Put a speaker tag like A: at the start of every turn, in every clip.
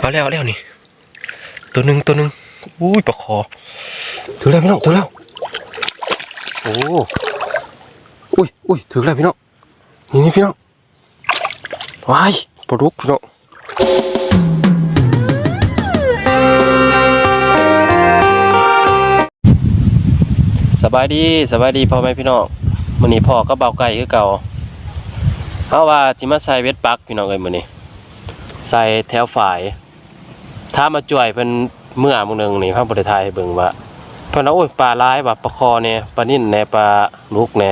A: เอาแล้วเอาแล้วนี่ ตัวหนึ่งตัวหนึ่งอุ้ยปลาคอถือแล้วพี่น้องถือแล้วโอ้อุ้ยอุ้ยถือแล้วพี่น้องนี่นี่พี่น้องว้ายปลาดุกพี่น้องสบายดีสบายดีพ่อแม่พี่น้องมื้อนี้พ่อก็เบาไก่คือเก่าเอาว่าจิมาใส่เวทปักพี่น้องเอ้ยมือนี้ใส่แถวฝ่าย ถ้ามาจ่วยเป็นเมื่อมึงหนึงนี่พระบริไทยให้เบิ่งว่าเพิ่นว่าโอ้ยปลาร้ายว่าปลาคอเนี่ยปลานิ่นแหน่ปลาลูกแหน่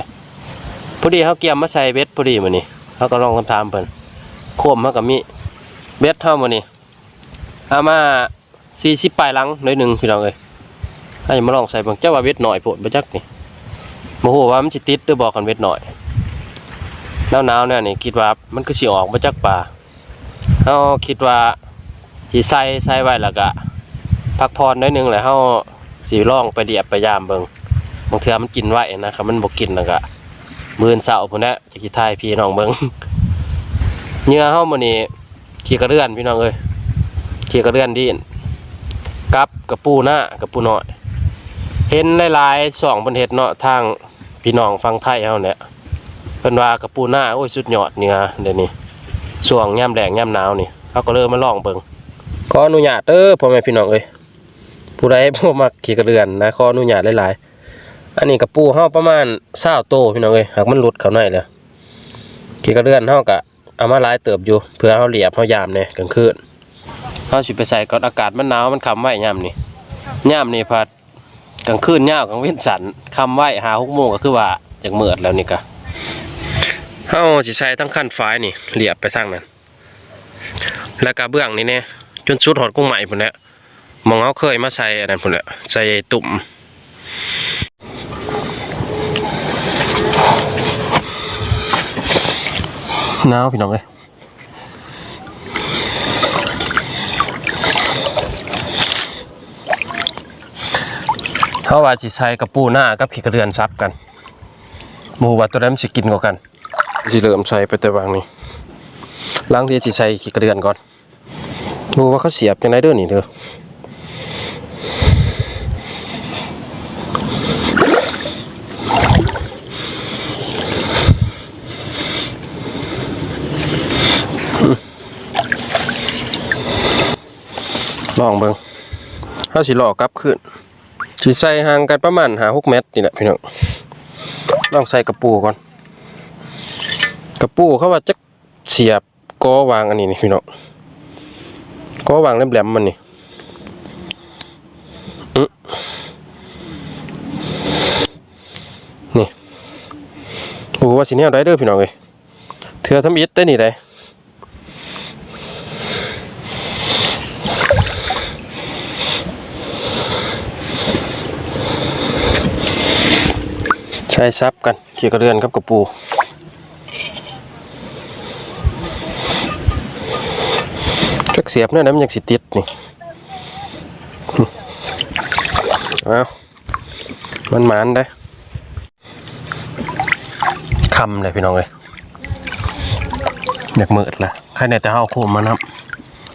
A: พอดีเขาเกี่ยมมาใส่เบ็ดพอดีมื้อนี้เขาก็ลองคำถามเพิ่นโคมเขาก็มีเบ็ดเท่ามื้อนี้เอามา40ปลายหลังหน่อยหนึงพี่น้องเอ้ยให้มาลองใส่เบิ่งเจ้าว่าเบ็ดหน่อยโพดบ่จักนี่บ่ฮู้ว่ามันสิติดหรือบ่กันเบ็ดหน่อยหนาวๆเนี่ยนี่คิดว่ามันคือสิออกบ่จักปลาเขาคิดว่า สีใส่ใส่ไว้แล้วก็พักผ่อนน้อยหนึงแล้วเขาสีร่องไปเดียบไปยามเบิงบางเทื่อมันกินไว้นะครับมันบกกินแล้วก็มือนเสาพุ่นนะจะคิดทายพี่น้องเบิงเหงื่อเฮามื้อนี้ขี่กระเลื่อนพี่น้องเอ้ยขี่กระเลื่อนดินกับกระปูหน้ากระปูน้อย เห็นหลายๆช่องเพิ่นเฮ็ดเนาะทางพี่น้องฟังไทยเฮาเนี่ยเพิ่นว่ากระปูหน้าโอ้ยสุดยอดเหงื่อเดี๋ยวนี้ช่วงย่ำแดงย่ำหนาวนี่เขาก็เริ่มมาลองเบิ่ง ออนุญาตเด้อพ่อแม่พี่น้องเอ้ยผู้ใดบ่มักขี่กระเรือนนะขออนุญาตหลายๆอันนี้กระปูเฮาประมาณ20โตพี่น้องเอ้ยหากมันหลุดเข้าในแล้วขี่กระเรือนเฮาก็เอามาหลายเติบอยู่เพื่อเฮาเหลียบเฮายามเนี่ยกลางคืนเฮาสิไปใส่ก่อนอากาศมันหนาวมันคำไว้ยามนี่ยามนี่พัดกลางคืนยาวกลางเว้นสันคำไว้หา6โมงก็คือว่าจักมืดแล้วนี่ก็เฮาสิใช้ทั้งขั้นฟ้ายนี่เหลียบไปทางนั้น แล้วก็เบื้องนี่เนี่ย จนสุดหอดกุ้งใหม่พุ่นแหละมองเฮาเคยมาใส่อันนั้นพุ่นแหละใส่ตุ่มหนาวพี่น้องเอ้ยเฮาว่าสิใส่กระปูหน้ากับขี้กระเดือนซับกันหมูว่าตัวนั้นมันสิกินกว่ากันสิเริ่มใส่ไปแต่วางนี้ล้างที่สิใส่ขี้กระเดือนก่อน หมูว่าเขาเสียบจังไดเด้อนี่เด้ออืมลองเบิงเขาสิหลอกกลับขึ้นสิใส่ห่างกันประมาณ5-6เมตรนี่แหละพี่น้องลองใส่กระปูก่อน กระปูเขาว่าจะเสียบกอวางอันนี้นี่พี่น้อง กอวางแหลมๆมันนี่อื้อนี่ปูว่าสิเนี่ยได้เด้อพี่น้องเอ้ยเถื่อทำอิดได้นี่ได้ใช้ซับกันเกี่ยกับเรือนครับกระปูจัก เสียบเนี่ยนะมันยังสิติดนี่เอามันหมานได้คำเลยพี่น้องเลยอยากมืดละใครในแต่ห้าโคมมานะครับ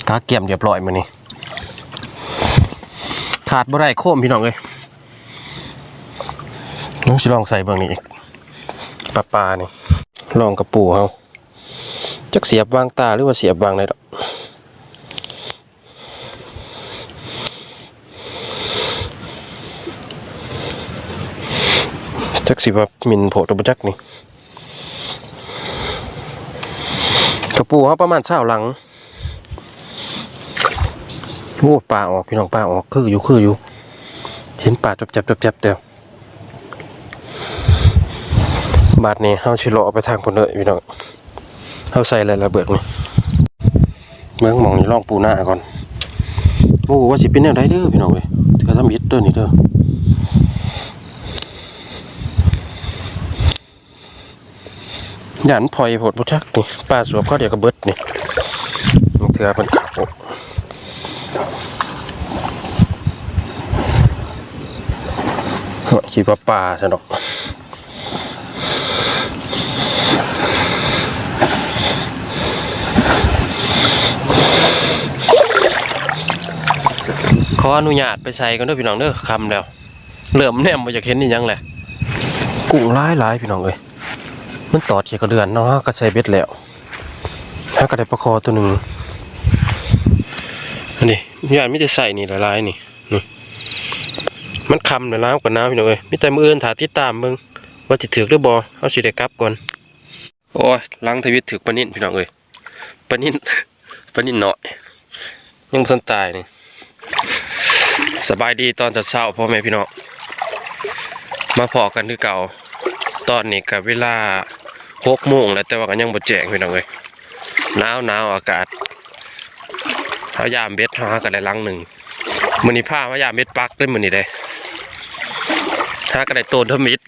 A: กาเกี่ยมเรียบร้อยมานี่ขาดบ่ได้โคมพี่น้องเลยน้องสิลองใส่เบิ่งนี่อีกปลาปลานี่ลองกระปูเฮาจักเสียบวางตาหรือว่าเสียบวางไหนดอก จักสิว่ามินโผตัวจักนี่กระปูเฮาประมาณเช้าหลังโอ้ปลาออกพี่น้องปลาออกคืออยู่คืออยู่เห็นปลาจับจับจับจับเดียวบาทนี้เฮาสิเลาไปทางพุ่นเด้อพี่น้องเฮาใส่อะไรระเบิดนี่เมืองมองนี่ลองปูหน้าก่อนโอ้ว่าสิเป็นแนวใดเด้อพี่น้องเว้ยก็ทำเฮ็ดเด้อนี่เด้อ ย่านพลอยโพดบ่จักนี่ปลาสวบเขาเดียวก็เบิดนี่มันเถื่อเพิ่นขาเฮ้ยคิดว่าปลาซะดอกขออนุญาตไปใส่กันเด้อพี่น้องเด้อคำแล้วเริ่มแนมบ่อยากเห็นนี่ยังแหละกุ้งหลายหลายพี่น้องเอ้ย มันตอดเขียกระเดือนเนาะก็ใส่เบ็ดแล้วถ้าก็ได้ปลาคอตัวหนึ่งอันนี้ญาติไม่ได้ใส่นี่หลายๆนี่นี่มันคำในล้างกว่าน้ำพี่น้องเอ้ยมีแต่มืออื่นถาติดตามมึงว่าสิถือหรือบ่เอาสิได้กลับก่อนโอ้ยล้างทวิตถือปนิ่นพี่น้องเอ้ยปนิ่นปนิ่นเนาะยังทันตายนี่สบายดีตอนจะเช้าพ่อแม่พี่น้องมาพอกันคือเก่า ตอนนี้กับเวลา หกโมงแล้วแต่ว่าก็ยังบ่แจ้งพี่น้องเลยหนาวหนาวอากาศเอายามเบ็ดหากันได้ลังหนึ่งมื้อนี้ามายามเบ็ดปักได้มื้อนี้ได้หากันได้โตนทมิด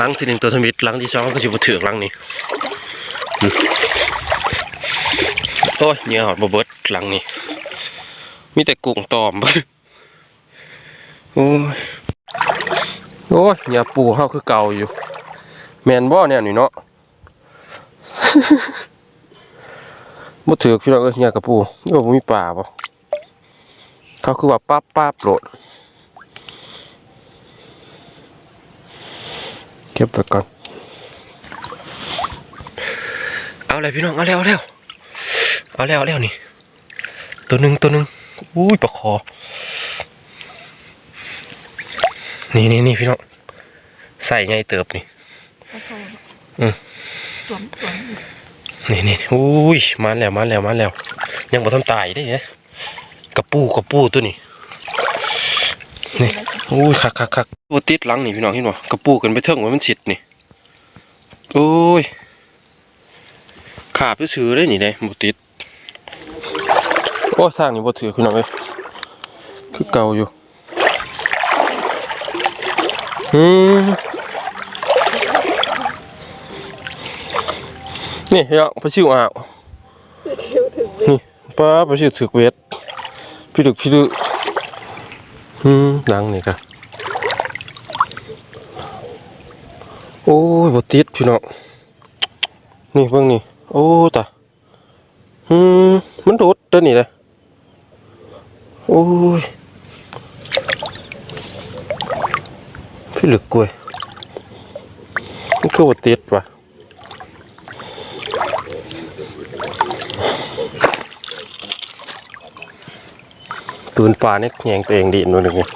A: ลังที่หนึ่งตัวทมิดลังที่สองก็สิบ่ถือลังนี้โอ้ยเหงื่อหอดบ่เบิดลังนี้มีแต่กุ้งตอมโอ้ยโอ้ยอย่าปูเฮาคือเก่าอยู่ แมนบ่เนี่ยนี่เนาะ บ่ถือพี่น้องเอ้ยอย่ากระปูนี่ว่าบ่มีป่าบ่เขาคือว่าปั๊บปั๊บโหลดเก็บไว้ก่อน เอาเลยพี่น้อง เอาแล้วเอาแล้วเอาแล้วเอาแล้วนี่ ตัวหนึ่งตัวหนึ่งอุ้ยปลาคอ นี่นี่นี่พี่น้อง ใส่ไงเติบนี่
B: โอเค
A: อืม
B: ส วมสวม
A: นี่นี่อุ้ยมาแล้วมาแล้วมาแล้ว ยังบ่ทำตายได้เนี่ยกระปูกระปูตัวนี้นี่อุ้ยคักคักคักปูติดหลังนี่พี่น้องเห็นบ่กระปูกันไปเทิงไว้มันสิดนี่โอ้ยขาบซื้อได้นี่ได้บ่ติดโอ้ทางนี้บ่ถือพี่น้องเอ้ยคือเก่าอยู่อืม นี่เฮ้ยพระชิวอ่าว
B: ชิวถึง
A: นี่ป้าพระชิวถือเวทพี่ดึกพี่ดึกอืมดังนี่กะโอ้ยบติดพี่น้องนี่เบิ่งนี่โอ้ตาอืมมันโดดเด้อนี่เลยโอ้ยพี่เหลึกกล้วยมันก็ว่าติดว่ะ ปืนป่าเนี่ยแยงตัวเองดีนู่นนี่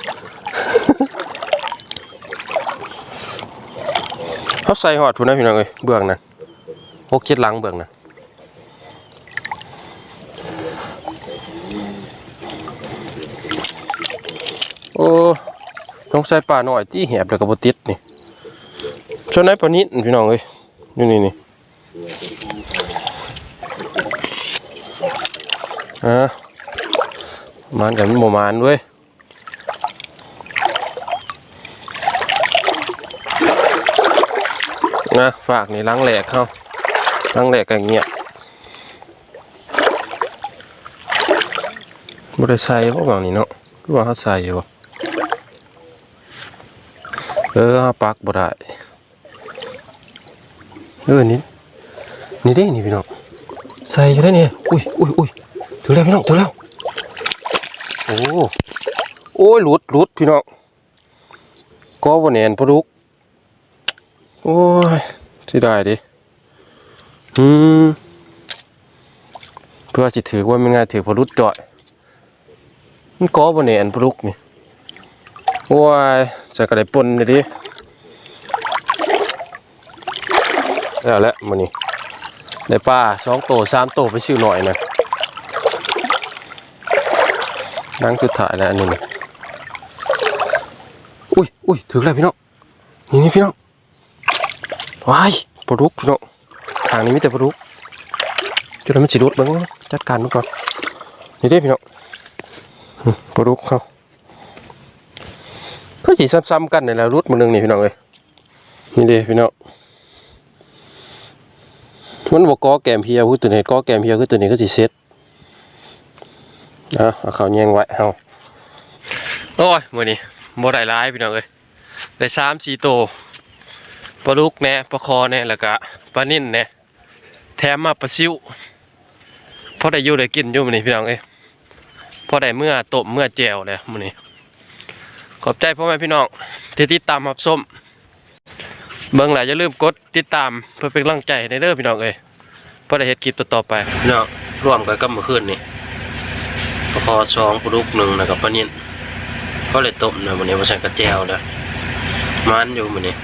A: เขาใส่หอดทุนนะพี่น้องเอ้ยเบื้องนะหกเจ็ดหลังเบื้องนะโอ้ต้องใส่ปลาหน่อยที่แหบแล้วก็บติดนี่ชนไหนปลานิดพี่น้องเอ้ยอยู่นี่นี่อะ มันกันมันบ่มานด้วยนะฝากนี่ล้างแหลกเข้าล้างแหลกกันเงี้ยบ่ได้ใส่พวกบางนี่เนาะคือว่าเขาใส่อยู่เออปักบ่ได้เออนี่นี่เด้นี่พี่น้องใส่อยู่ได้เนี่ยอุ้ยอุ้ยอุ้ยถึงแล้วพี่น้องถึงแล้ว โอ้โอ้ยหลุดหลุดพี่น้องก็บ่แน่นปลาดุกโอ้ยสิได้ดิอืมเพื่อสิถือว่ามันง่ายถือปลาดุจ่อยมันก็บ่แน่นปลาดุกนี่โอ้ยจะกระไดปนเลยดิแล้วแหละมันนี่ได้ปลาสองโตสามโตไปชื่อหน่อยนะ นั่งคือถ่ายแล้วอันนี้นี่อุ้ยอุ้ยถึงแล้วพี่น้องนี่นี่พี่น้องว้ายปลาดุกพี่น้องทางนี้มีแต่ปลาดุกจุดนั้นมันสิรุดเบ้างจัดการมันก่อนนี่เด้พี่น้องปลาดุกเขาก็สีซ้ำๆกันในละรุดมือหนึงนี่พี่น้องเอ้ยนี่เด้พี่น้องมันบอกกอแกมเพียวคือตัวนี้กอแกมเพียคือตัวนี้ก็สิเซ็ต เอาเขาแยงไว้เฮาโอ้ยมื้อนี้บ่ได้หลายพี่น้องเอ้ยได้สามสี่โตวปลาลูกแหน่ปลาคอแหน่แล้วก็ปลานิ่นแหน่แถมมาปลาซิวพอได้อยู่ได้กินอยู่มื้อนี้พี่น้องเอ้ยพออได้เมื่อตบเมื่อแจวเลยมื้อนี้ขอบใจพ่อแม่พี่น้องที่ติดตามรับชมเบิ่งหลายอย่าลืมกดติดตามเพื่อเป็นกำลังใจในเด้อพี่น้องเอ้ยเพื่อได้เฮ็ดคลิปต่อๆไปพี่น้องร่วมกันกับเมื่อคืนนี่ ปลาคอสองปลาดุกหนึ่งนะครับปลานิ่นก็เลยต้มนะวันนี้มาใส่กระเจวเด้อมันอยู่มันนี้